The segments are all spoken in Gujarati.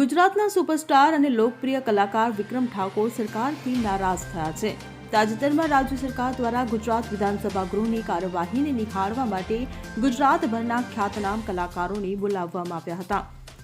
ગુજરાતના સુપરસ્ટાર અને લોકપ્રિય કલાકાર વિક્રમ ઠાકોર સરકારથી નારાજ થયા છે. તાજેતરમાં રાજ્ય સરકાર દ્વારા ગુજરાત વિધાનસભા ગૃહની કાર્યવાહીને નિહાળવા માટે ગુજરાતભરના ખ્યાતનામ કલાકારોને બોલાવવામાં આવ્યા હતા.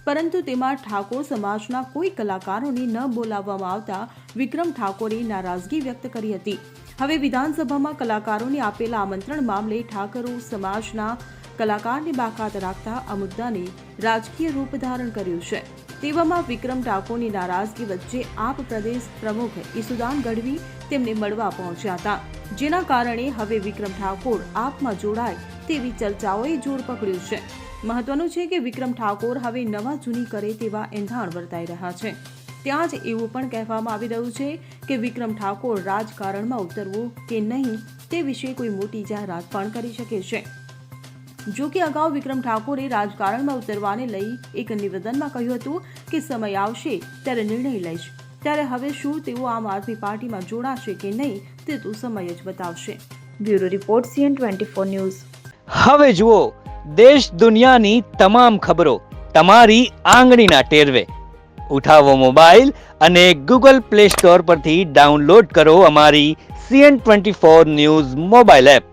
પરંતુ તેમાં ઠાકોર સમાજના કોઈ કલાકારોને ન બોલાવવામાં આવતા વિક્રમ ઠાકોરે નારાજગી વ્યક્ત કરી હતી. હવે વિધાનસભામાં કલાકારોને આપેલા આમંત્રણ મામલે ઠાકોર સમાજના કલાકારને બાકાત રાખતા આ મુદ્દાને રાજકીય રૂપ ધારણ કર્યું છે. તેવામાં વિક્રમ ઠાકોરની નારાજગી વચ્ચે આપ પ્રદેશ પ્રમુખ ઈસુદાન ગઢવી તેમને મળવા પહોંચ્યા હતા, જેના કારણે હવે વિક્રમ ઠાકોર આપમાં જોડાય તેવી ચર્ચાઓએ જોર પકડ્યું છે. મહત્વનું છે કે વિક્રમ ઠાકોર હવે નવા જૂની કરે તેવા એંધાણ વર્તાઈ રહ્યા છે. ત્યાં જ એવું પણ કહેવામાં આવી રહ્યું છે કે વિક્રમ ઠાકોર રાજકારણમાં ઉતરવું કે નહીં તે વિશે કોઈ મોટી જાહેરાત પણ કરી શકે છે. જો કે અગાઉ વિક્રમ ઠાકોરે રાજકારણમાં ઉતરવાને લઈ એક નિવેદનમાં કહ્યું હતું કે સમય આવશે ત્યારે નિર્ણય લઈશ. ત્યારે હવે શું તેઓ આમ આદમી પાર્ટીમાં જોડાશે કે નહીં તે તો સમય જ બતાવશે. Bureau report CN twenty four news. હવે જુઓ, દેશ દુનિયાની તમામ ખબરો તમારી આંગળીના ટેરવે. ઉઠાવો મોબાઈલ અને ગૂગલ પ્લે સ્ટોર પરથી ડાઉનલોડ કરો અમારી CN twenty four news mobile app.